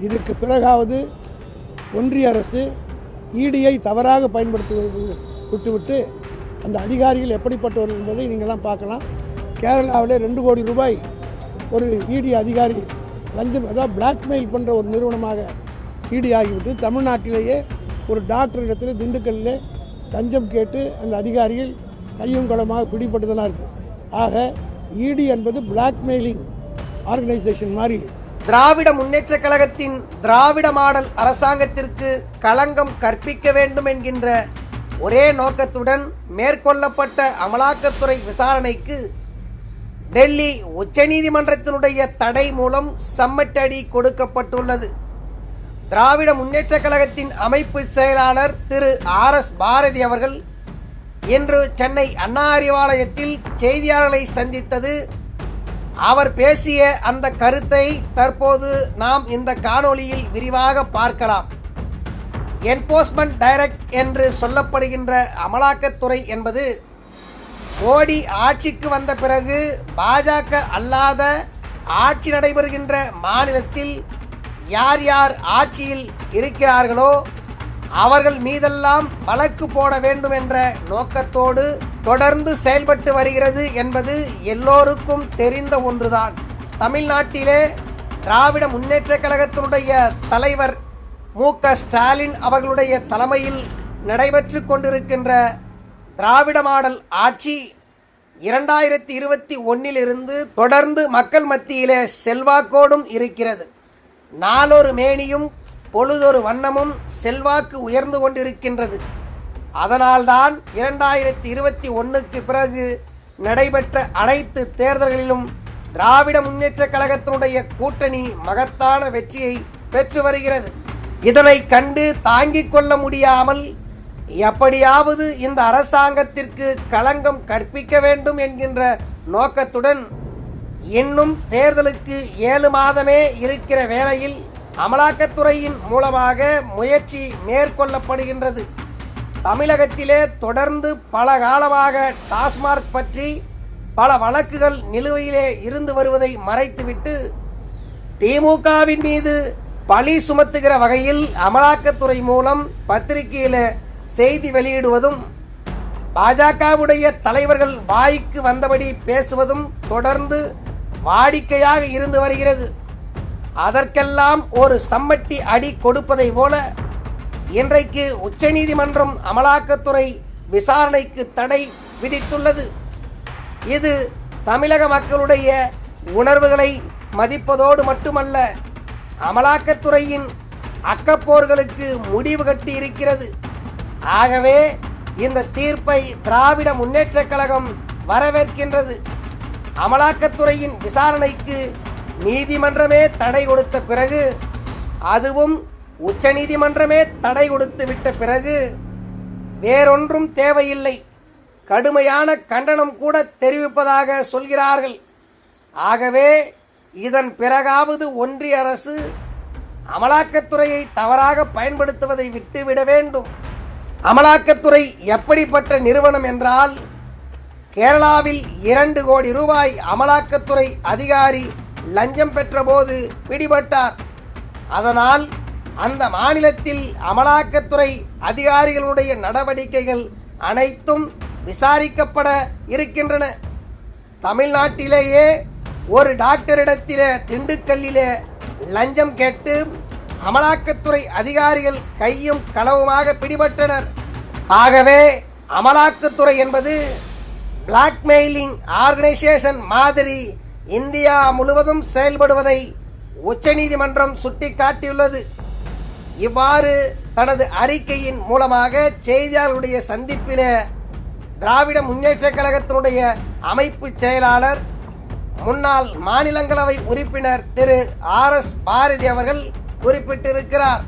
இதற்கு பிறகாவது ஒன்றிய அரசு இடியை தவறாக பயன்படுத்துவதற்கு விட்டுவிட்டு அந்த அதிகாரிகள் எப்படிப்பட்டவர்கள் என்பதை நீங்கள்லாம் பார்க்கலாம். கேரளாவில் ரெண்டு கோடி ரூபாய் ஒரு இடி அதிகாரி லஞ்சம் அதாவது பிளாக்மெயில் பண்ணுற ஒரு நிறுவனமாக இடி ஆகிவிட்டு தமிழ்நாட்டிலேயே ஒரு டாக்டர் இடத்துல திண்டுக்கல்லில் லஞ்சம் கேட்டு அந்த அதிகாரிகள் கையும் குளமாக பிடிபட்டதெல்லாம் இருக்குது ஆக இடி என்பது பிளாக்மெயிலிங் ஆர்கனைசேஷன் மாதிரி திராவிட முன்னேற்ற கழகத்தின் திராவிட மாடல் அரசாங்கத்திற்கு களங்கம் கற்பிக்க வேண்டும் என்கின்ற ஒரே நோக்கத்துடன் மேற்கொள்ளப்பட்ட அமலாக்கத்துறை விசாரணைக்கு டெல்லி உச்சநீதிமன்றத்தினுடைய தடை மூலம் சம்மட்டடி கொடுக்கப்பட்டுள்ளது. திராவிட முன்னேற்ற கழகத்தின் அமைப்பு செயலாளர் திரு ஆர் எஸ் பாரதி அவர்கள் இன்று சென்னை அண்ணா அறிவாலயத்தில் செய்தியாளர்களை சந்தித்தது அவர் பேசிய அந்த கருத்தை தற்போது நாம் இந்த காணொளியில் விரிவாக பார்க்கலாம். என்போர்ஸ்மெண்ட் டைரக்ட் என்று சொல்லப்படுகின்ற அமலாக்கத்துறை என்பது மோடி ஆட்சிக்கு வந்த பிறகு பாஜக அல்லாத ஆட்சி நடைபெறுகின்ற மாநிலத்தில் யார் யார் ஆட்சியில் இருக்கிறார்களோ அவர்கள் மீதெல்லாம் வழக்கு போட வேண்டும் என்ற நோக்கத்தோடு தொடர்ந்து செயல்பட்டு வருகிறது என்பது எல்லோருக்கும் தெரிந்த ஒன்றுதான். தமிழ்நாட்டிலே திராவிட முன்னேற்ற கழகத்தினுடைய தலைவர் மு க ஸ்டாலின் அவர்களுடைய தலைமையில் நடைபெற்று கொண்டிருக்கின்ற திராவிட மாடல் ஆட்சி இரண்டாயிரத்தி இருபத்தி ஒன்னிலிருந்து தொடர்ந்து மக்கள் மத்தியிலே செல்வாக்கோடும் இருக்கிறது. நாளொரு மேனியும் பொழுதொரு வண்ணமும் செல்வாக்கு உயர்ந்து கொண்டிருக்கின்றது. அதனால்தான் இரண்டாயிரத்தி இருபத்தி ஒன்றுக்கு பிறகு நடைபெற்ற அனைத்து தேர்தல்களிலும் திராவிட முன்னேற்றக் கழகத்தினுடைய கூட்டணி மகத்தான வெற்றியை பெற்று வருகிறது. இதனை கண்டு தாங்கிக் கொள்ள முடியாமல் எப்படியாவது இந்த அரசாங்கத்திற்கு களங்கம் கற்பிக்க வேண்டும் என்கின்ற நோக்கத்துடன் இன்னும் தேர்தலுக்கு ஏழு மாதமே இருக்கிற வேளையில் அமலாக்கத்துறையின் மூலமாக முயற்சி மேற்கொள்ளப்படுகின்றது. தமிழகத்திலே தொடர்ந்து பல காலமாக டாஸ்மார்க் பற்றி பல வழக்குகள் நிலுவையிலே இருந்து வருவதை மறைத்துவிட்டு திமுகவின் மீது பழி சுமத்துகிற வகையில் அமலாக்கத்துறை மூலம் பத்திரிகையில் செய்தி வெளியிடுவதும் பாஜகவுடைய தலைவர்கள் வாய்க்கு வந்தபடி பேசுவதும் தொடர்ந்து வாடிக்கையாக இருந்து வருகிறது. அதற்கெல்லாம் ஒரு சம்மட்டி அடி கொடுப்பதை போல இன்றைக்கு உச்சநீதிமன்றம் அமலாக்கத்துறை விசாரணைக்கு தடை விதித்துள்ளது. இது தமிழக மக்களுடைய உணர்வுகளை மதிப்பதோடு மட்டுமல்ல அமலாக்கத்துறையின் அக்கப்போர்களுக்கு முடிவு கட்டி இருக்கிறது ஆகவே இந்த தீர்ப்பை திராவிட முன்னேற்றக் கழகம் வரவேற்கின்றது. அமலாக்கத்துறையின் விசாரணைக்கு நீதிமன்றமே தடை கொடுத்த பிறகு அதுவும் உச்சநீதிமன்றமே தடை கொடுத்து விட்ட பிறகு வேறொன்றும் தேவையில்லை. கடுமையான கண்டனம் கூட தெரிவிப்பதாக சொல்கிறார்கள். ஆகவே இதன் பிறகாவது ஒன்றிய அரசு அமலாக்கத்துறையை தவறாக பயன்படுத்துவதை விட்டுவிட வேண்டும். அமலாக்கத்துறை எப்படிப்பட்ட நிறுவனம் என்றால் கேரளாவில் இரண்டு கோடி ரூபாய் அமலாக்கத்துறை அதிகாரி லஞ்சம் பெற்றபோது பிடிபட்டார். அதனால் அந்த மாநிலத்தில் அமலாக்கத்துறை அதிகாரிகளுடைய நடவடிக்கைகள் அனைத்தும் விசாரிக்கப்பட இருக்கின்றன. தமிழ்நாட்டிலேயே ஒரு டாக்டரிடத்தில திண்டுக்கல்லிலே லஞ்சம் கேட்டு அமலாக்கத்துறை அதிகாரிகள் கையும் களவுமாக பிடிபட்டனர். ஆகவே அமலாக்கத்துறை என்பது பிளாக்மெயிலிங் ஆர்கனைசேஷன் மாதிரி இந்தியா முழுவதும் செயல்படுவதை உச்சநீதிமன்றம் சுட்டிக்காட்டியுள்ளது. இவ்வாறு தனது அறிக்கையின் மூலமாக செய்தியாளர்களுடைய சந்திப்பில திராவிட முன்னேற்ற கழகத்தினுடைய அமைப்பு செயலாளர் முன்னாள் மாநிலங்களவை உறுப்பினர் திரு ஆர் எஸ் பாரதி அவர்கள் குறிப்பிட்டிருக்கிறார்.